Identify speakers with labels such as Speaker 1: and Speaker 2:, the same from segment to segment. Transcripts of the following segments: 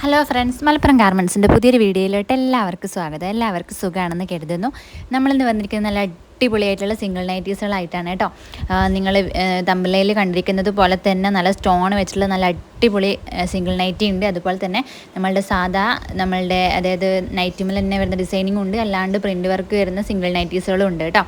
Speaker 1: Hello friends Malappuram ഗാർമെൻസിന്റെ പുതിയൊരു വീഡിയോയിലോട്ട് എല്ലാവർക്കും സ്വാഗതം. എല്ലാവർക്കും സുഖമാണെന്ന് കരുതുന്നു. നമ്മളിന്ന് വന്നിരിക്കുന്ന നല്ല അടിപൊളിയായിട്ടുള്ള സിംഗിൾ നൈറ്റീസുകളായിട്ടാണ് കേട്ടോ. നിങ്ങൾ തമ്പലയിൽ കണ്ടിരിക്കുന്നത് പോലെ തന്നെ നല്ല സ്റ്റോൺ വെച്ചിട്ടുള്ള നല്ല അടിപൊളി സിംഗിൾ നൈറ്റി ഉണ്ട്. അതുപോലെ തന്നെ നമ്മളുടെ സാധാ നമ്മളുടെ അതായത് നൈറ്റിമിൽ തന്നെ വരുന്ന ഡിസൈനിങ് ഉണ്ട്. അല്ലാണ്ട് പ്രിന്റ് വർക്ക് വരുന്ന സിംഗിൾ നൈറ്റീസുകളും ഉണ്ട് കേട്ടോ.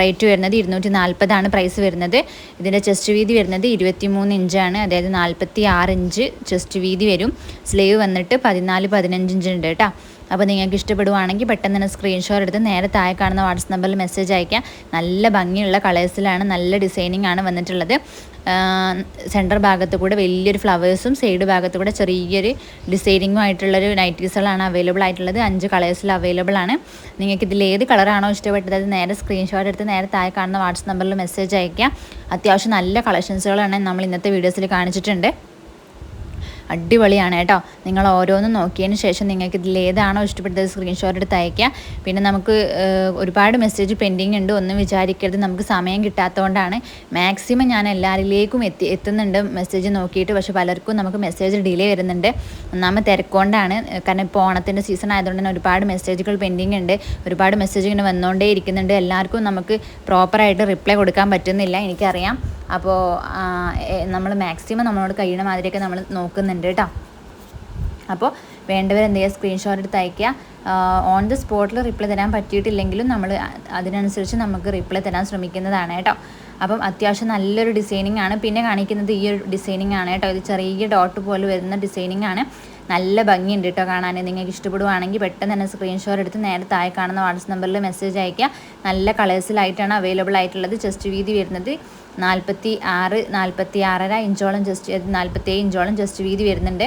Speaker 1: റേറ്റ് വരുന്നത് ഇരുന്നൂറ്റി നാൽപ്പതാണ് പ്രൈസ് വരുന്നത്. ഇതിന്റെ ചെസ്റ്റ് വീതി വരുന്നത് ഇരുപത്തി മൂന്ന് ഇഞ്ചാണ് അതായത് നാൽപ്പത്തി ആറ് ഇഞ്ച് ചെസ്റ്റ് വീതി വരും. സ്ലീവ് വന്നിട്ട് പതിനാല് പതിനഞ്ച് ഇഞ്ച് ഉണ്ട് കേട്ടോ. അപ്പോൾ നിങ്ങൾക്ക് ഇഷ്ടപ്പെടുവാണെങ്കിൽ പെട്ടെന്ന് തന്നെ സ്ക്രീൻഷോട്ട് എടുത്ത് നേരെ താഴെ കാണുന്ന വാട്സപ്പ് നമ്പറിൽ മെസ്സേജ് അയക്കാം നല്ല ഭംഗിയുള്ള കളേഴ്സിലാണ് നല്ല ഡിസൈനിങ് ആണ് വന്നിട്ടുള്ളത്. സെന്റർ ഭാഗത്ത് കൂടെ വലിയൊരു ഫ്ലവേഴ്സും സൈഡ് ഭാഗത്ത് കൂടെ ചെറിയൊരു ഡിസൈനിങ്ങും ആയിട്ടുള്ളൊരു നൈറ്റീസുകളാണ് അവൈലബിൾ ആയിട്ടുള്ളത്. അഞ്ച് കളേഴ്സിൽ അവൈലബിൾ ആണ്. നിങ്ങൾക്ക് ഇതിൽ ഏത് കളറാണോ ഇഷ്ടപ്പെട്ടത് അത് നേരെ സ്ക്രീൻഷോട്ട് എടുത്ത് നേരെ താഴെ കാണുന്ന വാട്സപ്പ് നമ്പറിൽ മെസ്സേജ് അയക്കാം അത്യാവശ്യം നല്ല കളക്ഷൻസുകളാണ് നമ്മൾ ഇന്നത്തെ വീഡിയോസിൽ കാണിച്ചിട്ടുണ്ട്. അടിപൊളിയാണ് കേട്ടോ. നിങ്ങൾ ഓരോന്നും നോക്കിയതിന് ശേഷം നിങ്ങൾക്ക് ഇതിൽ ഏതാണോ ഇഷ്ടപ്പെട്ടത് സ്ക്രീൻഷോട്ട് എടുത്ത് അയക്കുക പിന്നെ നമുക്ക് ഒരുപാട് മെസ്സേജ് പെൻഡിങ് ഉണ്ട്. ഒന്നും വിചാരിക്കരുത്. നമുക്ക് സമയം കിട്ടാത്തതുകൊണ്ടാണ്. മാക്സിമം ഞാൻ എല്ലാവരിലേക്കും എത്തി എത്തുന്നുണ്ട് മെസ്സേജ് നോക്കിയിട്ട്. പക്ഷേ പലർക്കും നമുക്ക് മെസ്സേജ് ഡിലേ വരുന്നുണ്ട്. ഒന്നാമത് തിരക്കൊണ്ടാണ് കാരണം ഇപ്പോൾ ഓണത്തിന്റെ സീസൺ ആയതുകൊണ്ട് തന്നെ ഒരുപാട് മെസ്സേജുകൾ പെൻഡിങ് ഉണ്ട്. ഒരുപാട് മെസ്സേജ് ഇങ്ങനെ വന്നുകൊണ്ടേ ഇരിക്കുന്നുണ്ട്. എല്ലാവർക്കും നമുക്ക് പ്രോപ്പറായിട്ട് റിപ്ലൈ കൊടുക്കാൻ പറ്റുന്നില്ല എനിക്കറിയാം. അപ്പോൾ നമ്മൾ മാക്സിമം നമ്മളോട് കഴിയണ മാതിരിയൊക്കെ നമ്മൾ നോക്കുന്നുണ്ട്. കേട്ടോ. അപ്പോൾ വേണ്ടവർ എന്ത് ചെയ്യുക സ്ക്രീൻഷോട്ട് എടുത്ത് അയക്കുക ഓൺ ദി സ്പോട്ടിൽ റിപ്ലൈ തരാൻ പറ്റിയിട്ടില്ലെങ്കിലും നമ്മൾ അതിനനുസരിച്ച് നമുക്ക് റിപ്ലൈ തരാൻ ശ്രമിക്കുന്നതാണ് കേട്ടോ. അപ്പം അത്യാവശ്യം നല്ലൊരു ഡിസൈനിങ് ആണ്. പിന്നെ കാണിക്കുന്നത് ഈ ഒരു ഡിസൈനിങ് ആണ് കേട്ടോ. ഇത് ചെറിയ ഡോട്ട് പോലെ വരുന്ന ഡിസൈനിങ് ആണ്. നല്ല ഭംഗിയുണ്ട് കേട്ടോ കാണാൻ. നിങ്ങൾക്ക് ഇഷ്ടപ്പെടുവാണെങ്കിൽ പെട്ടെന്ന് തന്നെ സ്ക്രീൻഷോട്ട് എടുത്ത് നേരെ താഴെ കാണുന്ന വാട്സപ്പ് നമ്പറിൽ മെസ്സേജ് അയക്കുക നല്ല കളേഴ്സിലായിട്ടാണ് അവൈലബിൾ ആയിട്ടുള്ളത്. ജസ്റ്റ് വീതി വരുന്നത്. നാൽപ്പത്തി ആറ് നാൽപ്പത്തി ആറര ഇഞ്ചോളം ജസ്റ്റ് നാൽപ്പത്തി ഇഞ്ചോളം ജസ്റ്റ് വീതി വരുന്നുണ്ട്.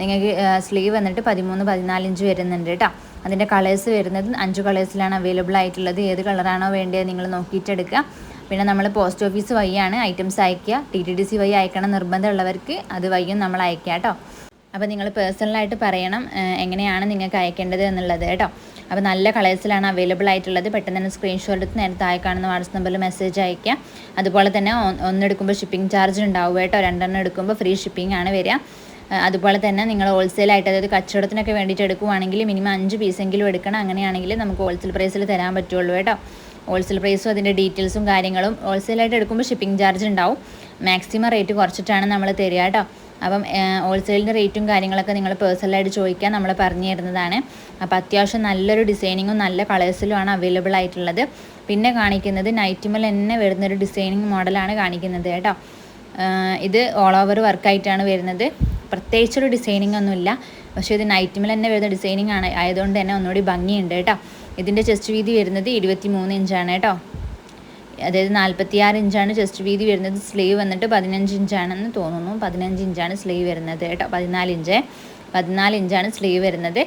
Speaker 1: നിങ്ങൾക്ക് സ്ലീവ് വന്നിട്ട് പതിമൂന്ന് പതിനാല് ഇഞ്ച് വരുന്നുണ്ട് കേട്ടോ. അതിന്റെ കളേഴ്സ് വരുന്നത് അഞ്ച് കളേഴ്സിലാണ് അവൈലബിൾ ആയിട്ടുള്ളത്. ഏത് കളറാണോ വേണ്ടത് നിങ്ങൾ നോക്കിയിട്ട് എടുക്കുക. പിന്നെ നമ്മൾ പോസ്റ്റ് ഓഫീസ് വഴിയാണ് ഐറ്റംസ് അയക്കുക. ടി ടി ഡി സി വഴി അയക്കണം നിർബന്ധമുള്ളവർക്ക് അത് വഴിയും നമ്മൾ അയക്കുക കേട്ടോ. അപ്പോൾ നിങ്ങൾ പേഴ്സണലായിട്ട് പറയണം എങ്ങനെയാണ് നിങ്ങൾക്ക് അയക്കേണ്ടത് എന്നുള്ളത് കേട്ടോ. അപ്പോൾ നല്ല കളേഴ്സിലാണ് അവൈലബിൾ ആയിട്ടുള്ളത്. പെട്ടെന്ന് തന്നെ സ്ക്രീൻഷോട്ട് എടുത്ത് നേരത്തെ താഴെ കാണുന്ന വാട്സപ്പ് നമ്പറിൽ മെസ്സേജ് അയക്കുക അതുപോലെ തന്നെ ഒന്നെടുക്കുമ്പോൾ ഷിപ്പിംഗ് ചാർജ് ഉണ്ടാവും കേട്ടോ. രണ്ടെണ്ണം എടുക്കുമ്പോൾ ഫ്രീ ഷിപ്പിംഗ് ആണ് വരിക. അതുപോലെ തന്നെ നിങ്ങൾ ഹോൾസെയിലായിട്ട് അതായത് കച്ചവടത്തിനൊക്കെ വേണ്ടിയിട്ട് എടുക്കുവാണെങ്കിൽ മിനിമം അഞ്ച് പീസെങ്കിലും എടുക്കണം. അങ്ങനെയാണെങ്കിൽ നമുക്ക് ഹോൾസെയിൽ പ്രൈസിൽ തരാൻ പറ്റുള്ളൂ കേട്ടോ. ഹോൾസെയിൽ പ്രൈസും അതിന്റെ ഡീറ്റെയിൽസും കാര്യങ്ങളും ഹോൾസെയിലായിട്ട് എടുക്കുമ്പോൾ ഷിപ്പിംഗ് ചാർജ് ഉണ്ടാവും. മാക്സിമം റേറ്റ് കുറച്ചിട്ടാണ് നമ്മൾ തരിക കേട്ടോ അപ്പം ഹോൾസെയിലിന്റെ റേറ്റും കാര്യങ്ങളൊക്കെ നിങ്ങൾ പേഴ്സണലായിട്ട് ചോദിക്കാൻ നമ്മൾ പറഞ്ഞു തരുന്നതാണ്. അപ്പം അത്യാവശ്യം നല്ലൊരു ഡിസൈനിങ്ങും നല്ല കളേഴ്സിലുമാണ് അവൈലബിൾ ആയിട്ടുള്ളത്. പിന്നെ കാണിക്കുന്നത് നൈറ്റിമൽ തന്നെ വരുന്നൊരു ഡിസൈനിങ് മോഡലാണ് കാണിക്കുന്നത് കേട്ടോ. ഇത് ഓൾ ഓവർ വർക്കായിട്ടാണ് വരുന്നത്. പ്രത്യേകിച്ചൊരു ഡിസൈനിങ് ഒന്നുമില്ല. പക്ഷേ ഇത് നൈറ്റിമൽ തന്നെ വരുന്ന ഡിസൈനിങ് ആണ്. ആയതുകൊണ്ട് തന്നെ ഒന്നുകൂടി ഭംഗിയുണ്ട് കേട്ടോ. ഇതിന്റെ ചെസ്റ്റ് വീതി വരുന്നത് ഇരുപത്തി മൂന്ന് ഇഞ്ചാണ് കേട്ടോ. അതായത് നാൽപ്പത്തിയാറ് ഇഞ്ചാണ് ചെസ്റ്റ് വീതി വരുന്നത്. സ്ലീവ് വന്നിട്ട് പതിനഞ്ച് ഇഞ്ചാണെന്ന് തോന്നുന്നു. പതിനഞ്ച് ഇഞ്ചാണ് സ്ലീവ് വരുന്നത് കേട്ടോ. പതിനാല് ഇഞ്ച്. പതിനാല് ഇഞ്ചാണ് സ്ലീവ് വരുന്നത്.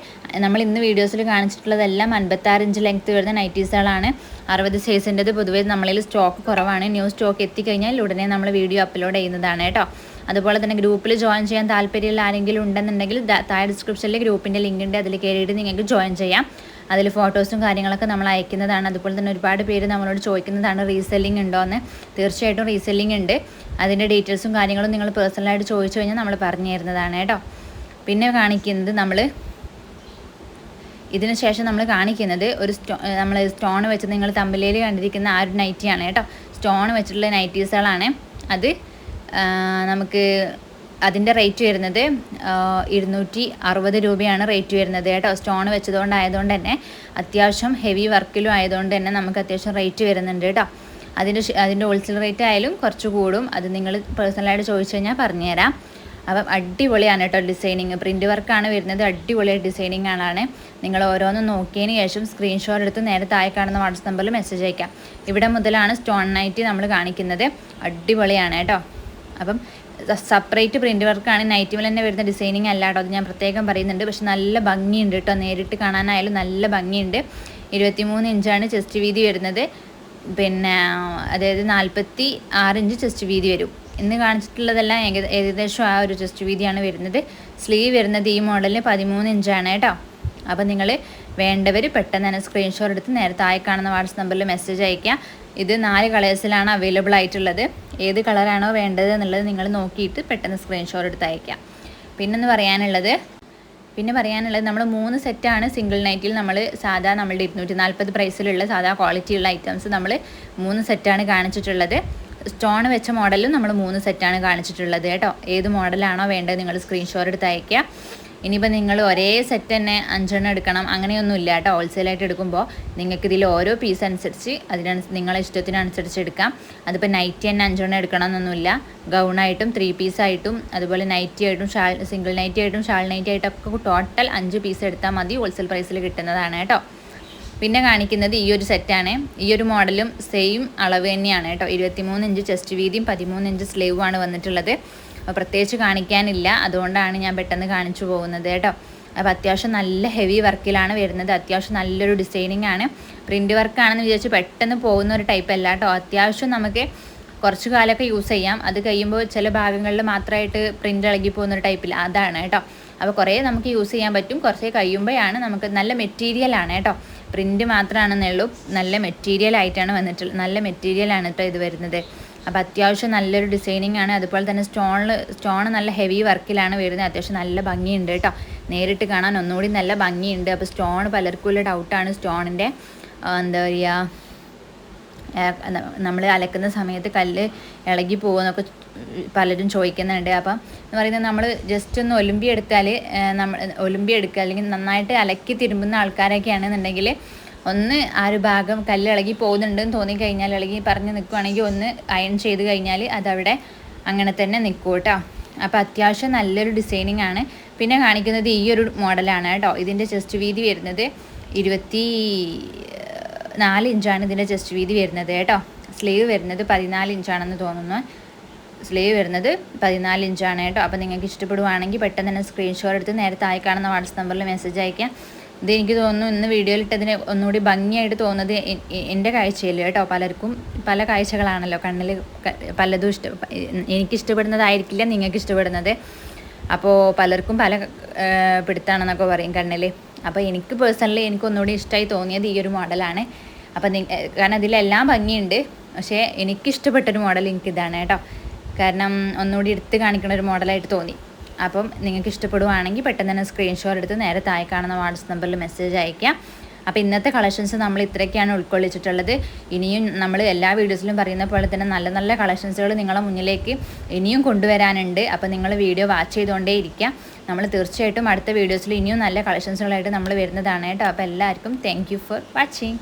Speaker 1: നമ്മൾ ഇന്ന് വീഡിയോസിൽ കാണിച്ചിട്ടുള്ളതെല്ലാം അൻപത്താറ് ഇഞ്ച് ലെങ്ത്ത് വരുന്ന നൈറ്റീസുകളാണ് അറുപത് സൈസിന്റെത് പൊതുവേ നമ്മളിൽ സ്റ്റോക്ക് കുറവാണ്. ന്യൂ സ്റ്റോക്ക് എത്തിക്കഴിഞ്ഞാൽ ഉടനെ നമ്മൾ വീഡിയോ അപ്ലോഡ് ചെയ്യുന്നതാണ് കേട്ടോ. അതുപോലെ തന്നെ ഗ്രൂപ്പിൽ ജോയിൻ ചെയ്യാൻ താല്പര്യമുള്ള ആരെങ്കിലും ഉണ്ടെന്നുണ്ടെങ്കിൽ താഴെ ഡിസ്ക്രിപ്ഷനിൽ ഗ്രൂപ്പിന്റെ ലിങ്ക് ഉണ്ട്. അതിൽ കയറിയിട്ട് നിങ്ങൾക്ക് ജോയിൻ ചെയ്യാം. അതിൽ ഫോട്ടോസും കാര്യങ്ങളൊക്കെ നമ്മൾ അയക്കുന്നതാണ്. അതുപോലെ തന്നെ ഒരുപാട് പേര് നമ്മളോട് ചോദിക്കുന്നതാണ് റീസെല്ലിംഗ് ഉണ്ടോ എന്ന് തീർച്ചയായിട്ടും റീസെല്ലിംഗ് ഉണ്ട്. അതിന്റെ ഡീറ്റെയിൽസും കാര്യങ്ങളും നിങ്ങൾ പേഴ്സണലായിട്ട് ചോദിച്ചു കഴിഞ്ഞാൽ നമ്മൾ പറഞ്ഞു തരുന്നതാണ് കേട്ടോ. പിന്നെ കാണിക്കുന്നത് നമ്മൾ ഇതിന് ശേഷം നമ്മൾ കാണിക്കുന്നത് ഒരു സ്റ്റോ നമ്മൾ സ്റ്റോൺ വെച്ച് നിങ്ങൾ തമ്പിലേൽ കണ്ടിരിക്കുന്ന ആ ഒരു നൈറ്റിയാണ് കേട്ടോ. സ്റ്റോൺ വെച്ചിട്ടുള്ള നൈറ്റീസുകളാണ് അത് നമുക്ക് അതിന്റെ റേറ്റ് വരുന്നത് ഇരുന്നൂറ്റി അറുപത് രൂപയാണ് റേറ്റ് വരുന്നത് കേട്ടോ. സ്റ്റോൺ വെച്ചതുകൊണ്ട് ആയതുകൊണ്ട് തന്നെ അത്യാവശ്യം ഹെവി വർക്കിലും ആയതുകൊണ്ട് തന്നെ നമുക്ക് അത്യാവശ്യം റേറ്റ് വരുന്നുണ്ട് കേട്ടോ. അതിന്റെ അതിന്റെ ഹോൾസെയിൽ റേറ്റ് ആയാലും കുറച്ച് കൂടും. അത് നിങ്ങൾ പേഴ്സണലായിട്ട് ചോദിച്ചു കഴിഞ്ഞാൽ പറഞ്ഞുതരാം. അപ്പം അടിപൊളിയാണ് കേട്ടോ ഡിസൈനിങ് പ്രിന്റ് വർക്കാണ് വരുന്നത്. അടിപൊളി ഡിസൈനിങ് ആണ് നിങ്ങൾ ഓരോന്നും നോക്കിയതിന് ശേഷം സ്ക്രീൻഷോട്ട് എടുത്ത് നേരെ താഴെ കാണുന്ന വാട്സപ്പ് നമ്പറിൽ മെസ്സേജ് അയക്കാം. ഇവിടെ മുതലാണ് സ്റ്റോൺ നൈറ്റി നമ്മൾ കാണിക്കുന്നത്. അടിപൊളിയാണ് കേട്ടോ. അപ്പം സെപ്പറേറ്റ് പ്രിന്റ് വർക്കാണ് നൈറ്റിമിൽ തന്നെ വരുന്ന ഡിസൈനിങ് അല്ല കേട്ടോ. അത് ഞാൻ പ്രത്യേകം പറയുന്നുണ്ട്. പക്ഷെ നല്ല ഭംഗിയുണ്ട് കേട്ടോ. നേരിട്ട് കാണാനായാലും നല്ല ഭംഗിയുണ്ട്. ഇരുപത്തിമൂന്ന് ഇഞ്ചാണ് ചെസ്റ്റ് വീതി വരുന്നത്. പിന്നെ അതായത് നാൽപ്പത്തി ആറ് ഇഞ്ച് ചെസ്റ്റ് വീതി വരും. ഇന്ന് കാണിച്ചിട്ടുള്ളതെല്ലാം ഏകദേശം ആ ഒരു ചെസ്റ്റ് വീതിയാണ് വരുന്നത്. സ്ലീവ് വരുന്നത് ഈ മോഡലിന് പതിമൂന്ന് ഇഞ്ചാണ് കേട്ടോ. അപ്പോൾ നിങ്ങൾ വേണ്ടവർ പെട്ടെന്ന് തന്നെ സ്ക്രീൻഷോട്ട് എടുത്ത് നേരത്തെ താഴെ കാണുന്ന വാട്സപ്പ് നമ്പറിൽ മെസ്സേജ് അയയ്ക്കുക. ഇത് നാല് കളേഴ്സിലാണ് അവൈലബിൾ ആയിട്ടുള്ളത്. ഏത് കളറാണോ വേണ്ടത് എന്നുള്ളത് നിങ്ങൾ നോക്കിയിട്ട് പെട്ടെന്ന് സ്ക്രീൻഷോട്ട് എടുത്ത് അയക്കാം പിന്നെന്ന് പറയാനുള്ളത് പിന്നെ പറയാനുള്ളത് നമ്മൾ മൂന്ന് സെറ്റാണ് സിംഗിൾ നൈറ്റിൽ നമ്മൾ സാധാ നമ്മളുടെ ഇരുന്നൂറ്റി നാൽപ്പത് പ്രൈസിലുള്ള സാധാ ക്വാളിറ്റിയുള്ള ഐറ്റംസ് നമ്മൾ മൂന്ന് സെറ്റാണ് കാണിച്ചിട്ടുള്ളത്. സ്റ്റോൺ വെച്ച മോഡലും നമ്മൾ മൂന്ന് സെറ്റാണ് കാണിച്ചിട്ടുള്ളത് കേട്ടോ. ഏത് മോഡലാണോ വേണ്ടത് നിങ്ങൾ സ്ക്രീൻഷോട്ട് എടുത്ത് അയക്കുക ഇനിയിപ്പോൾ നിങ്ങൾ ഒരേ സെറ്റ് തന്നെ അഞ്ചെണ്ണം എടുക്കണം. അങ്ങനെയൊന്നും ഇല്ല കേട്ടോ ഹോൾസെയിലായിട്ട് എടുക്കുമ്പോൾ നിങ്ങൾക്ക് ഇതിൽ ഓരോ പീസ് അനുസരിച്ച് അതിനനുസ നിങ്ങളെ ഇഷ്ടത്തിനനുസരിച്ച് എടുക്കാം. അതിപ്പോൾ നൈറ്റി തന്നെ അഞ്ചെണ്ണം എടുക്കണം എന്നൊന്നുമില്ല ഗൗണായിട്ടും ത്രീ പീസായിട്ടും അതുപോലെ നൈറ്റി ആയിട്ടും ഷാൾ സിംഗിൾ നൈറ്റി ആയിട്ടും ഷാൾ നൈറ്റി ആയിട്ടൊക്കെ ടോട്ടൽ അഞ്ച് പീസ് എടുത്താൽ മതി. ഹോൾസെയിൽ പ്രൈസിൽ കിട്ടുന്നതാണ് കേട്ടോ. പിന്നെ കാണിക്കുന്നത് ഈ ഒരു സെറ്റാണ് ഈ ഒരു മോഡലും സെയിം അളവ് തന്നെയാണ് കേട്ടോ. ഇരുപത്തിമൂന്ന് ഇഞ്ച് ചെസ്റ്റ് വീതിയും പതിമൂന്ന് ഇഞ്ച് സ്ലീവുമാണ് വന്നിട്ടുള്ളത്. പ്രത്യേകിച്ച് കാണിക്കാനില്ല. അതുകൊണ്ടാണ് ഞാൻ പെട്ടെന്ന് കാണിച്ചു പോകുന്നത് കേട്ടോ. അപ്പോൾ അത്യാവശ്യം നല്ല ഹെവി വർക്കിലാണ് വരുന്നത്. അത്യാവശ്യം നല്ലൊരു ഡിസൈനിങ് ആണ്. പ്രിന്റ് വർക്കാണെന്ന് വിചാരിച്ച് പെട്ടെന്ന് പോകുന്ന ഒരു ടൈപ്പ് അല്ല കേട്ടോ. അത്യാവശ്യം നമുക്ക് കുറച്ച് കാലമൊക്കെ യൂസ് ചെയ്യാം. അത് കഴിയുമ്പോൾ ചില ഭാഗങ്ങളിൽ മാത്രമായിട്ട് പ്രിന്റ് ഇളകി പോകുന്ന ഒരു ടൈപ്പിൽ അതാണ് കേട്ടോ. അപ്പോൾ കുറേ നമുക്ക് യൂസ് ചെയ്യാൻ പറ്റും. കുറച്ചേ കഴിയുമ്പോഴാണ് നമുക്ക് നല്ല മെറ്റീരിയലാണ് കേട്ടോ. പ്രിന്റ് മാത്രമാണെന്നേ ഉള്ളൂ നല്ല മെറ്റീരിയൽ ആയിട്ടാണ് വന്നിട്ടുള്ളത് നല്ല മെറ്റീരിയലാണ് കേട്ടോ ഇത് വരുന്നത്. അപ്പോൾ അത്യാവശ്യം നല്ലൊരു ഡിസൈനിങ് ആണ്. അതുപോലെ തന്നെ സ്റ്റോണിൽ സ്റ്റോൺ നല്ല ഹെവി വർക്കിലാണ് വരുന്നത്. അത്യാവശ്യം നല്ല ഭംഗിയുണ്ട് കേട്ടോ നേരിട്ട് കാണാൻ ഒന്നുകൂടി നല്ല ഭംഗിയുണ്ട്. അപ്പോൾ സ്റ്റോൺ പലർക്കും ഉള്ള ഡൗട്ടാണ് സ്റ്റോണിന്റെ എന്താ പറയുക നമ്മൾ അലക്കുന്ന സമയത്ത് കല്ല് ഇളകി പോകുമെന്നൊക്കെ പലരും ചോദിക്കുന്നുണ്ട്. അപ്പം എന്ന് പറയുന്നത് നമ്മൾ ജസ്റ്റ് ഒന്ന് ഒലുമ്പി എടുത്താൽ നമ്മൾ ഒലുമ്പി എടുക്കുക അല്ലെങ്കിൽ നന്നായിട്ട് അലക്കി തിരുമ്പുന്ന ആൾക്കാരൊക്കെ ആണെന്നുണ്ടെങ്കിൽ ഒന്ന് ആ ഒരു ഭാഗം കല്ല് ഇളകി പോകുന്നുണ്ടെന്ന് തോന്നിക്കഴിഞ്ഞാൽ ഇളകി പറഞ്ഞ് നിൽക്കുവാണെങ്കിൽ ഒന്ന് അയൺ ചെയ്ത് കഴിഞ്ഞാൽ അതവിടെ അങ്ങനെ തന്നെ നിൽക്കും കേട്ടോ. അപ്പോൾ അത്യാവശ്യം നല്ലൊരു ഡിസൈനിങ് ആണ്. പിന്നെ കാണിക്കുന്നത് ഈ ഒരു മോഡലാണ് കേട്ടോ. ഇതിന്റെ ചെസ്റ്റ് വീതി വരുന്നത് ഇരുപത്തി നാല് ഇഞ്ചാണ് ഇതിന്റെ ജസ്റ്റ് വീതി വരുന്നത് കേട്ടോ. സ്ലീവ് വരുന്നത് പതിനാല് ഇഞ്ചാണെന്ന് തോന്നുന്നു. സ്ലീവ് വരുന്നത് പതിനാല് ഇഞ്ചാണ് കേട്ടോ. അപ്പോൾ നിങ്ങൾക്ക് ഇഷ്ടപ്പെടുവാണെങ്കിൽ പെട്ടെന്ന് തന്നെ സ്ക്രീൻഷോട്ട് എടുത്ത് നേരത്തെ ആയി കാണുന്ന വാട്സപ്പ് നമ്പറിൽ മെസ്സേജ് അയക്കാം ഇത് എനിക്ക് തോന്നുന്നു ഇന്ന് വീഡിയോയിൽ ഇട്ടതിന് ഒന്നുകൂടി ഭംഗിയായിട്ട് തോന്നുന്നത് എന്റെ കാഴ്ചയിൽ കേട്ടോ. പലർക്കും പല കാഴ്ചകളാണല്ലോ. കണ്ണിൽ പലതും ഇഷ്ട എനിക്ക് ഇഷ്ടപ്പെടുന്നതായിരിക്കില്ല നിങ്ങൾക്ക് ഇഷ്ടപ്പെടുന്നത്. അപ്പോൾ പലർക്കും പല പിടുത്താണെന്നൊക്കെ പറയും കണ്ണിൽ. അപ്പോൾ എനിക്ക് പേഴ്സണലി എനിക്ക് ഒന്നുകൂടി ഇഷ്ടമായി തോന്നിയത് ഈ ഒരു മോഡലാണ്. അപ്പോൾ കാരണം ഇതിലെല്ലാം ഭംഗിയുണ്ട്. പക്ഷേ എനിക്കിഷ്ടപ്പെട്ടൊരു മോഡൽ എനിക്കിതാണ് കേട്ടോ. കാരണം ഒന്നുകൂടി എടുത്ത് കാണിക്കുന്ന ഒരു മോഡലായിട്ട് തോന്നി. അപ്പം നിങ്ങൾക്ക് ഇഷ്ടപ്പെടുവാണെങ്കിൽ പെട്ടെന്ന് തന്നെ സ്ക്രീൻഷോട്ട് എടുത്ത് നേരെ താഴെ കാണുന്ന വാട്സപ്പ് നമ്പറിൽ മെസ്സേജ് അയക്കാം അപ്പോൾ ഇന്നത്തെ കളക്ഷൻസ് നമ്മൾ ഇത്രയൊക്കെയാണ് ഉൾക്കൊള്ളിച്ചിട്ടുള്ളത്. ഇനിയും നമ്മൾ എല്ലാ വീഡിയോസിലും പറയുന്ന പോലെ തന്നെ നല്ല നല്ല കളക്ഷൻസുകൾ നിങ്ങളുടെ മുന്നിലേക്ക് ഇനിയും കൊണ്ടുവരാനുണ്ട്. അപ്പോൾ നിങ്ങൾ വീഡിയോ വാച്ച് ചെയ്തുകൊണ്ടേ ഇരിക്കുക. നമ്മൾ തീർച്ചയായിട്ടും അടുത്ത വീഡിയോസിൽ ഇനിയും നല്ല കളക്ഷൻസുകളായിട്ട് നമ്മൾ വരുന്നതാണ് കേട്ടോ. അപ്പോൾ എല്ലാവർക്കും താങ്ക് ഫോർ വാച്ചിങ്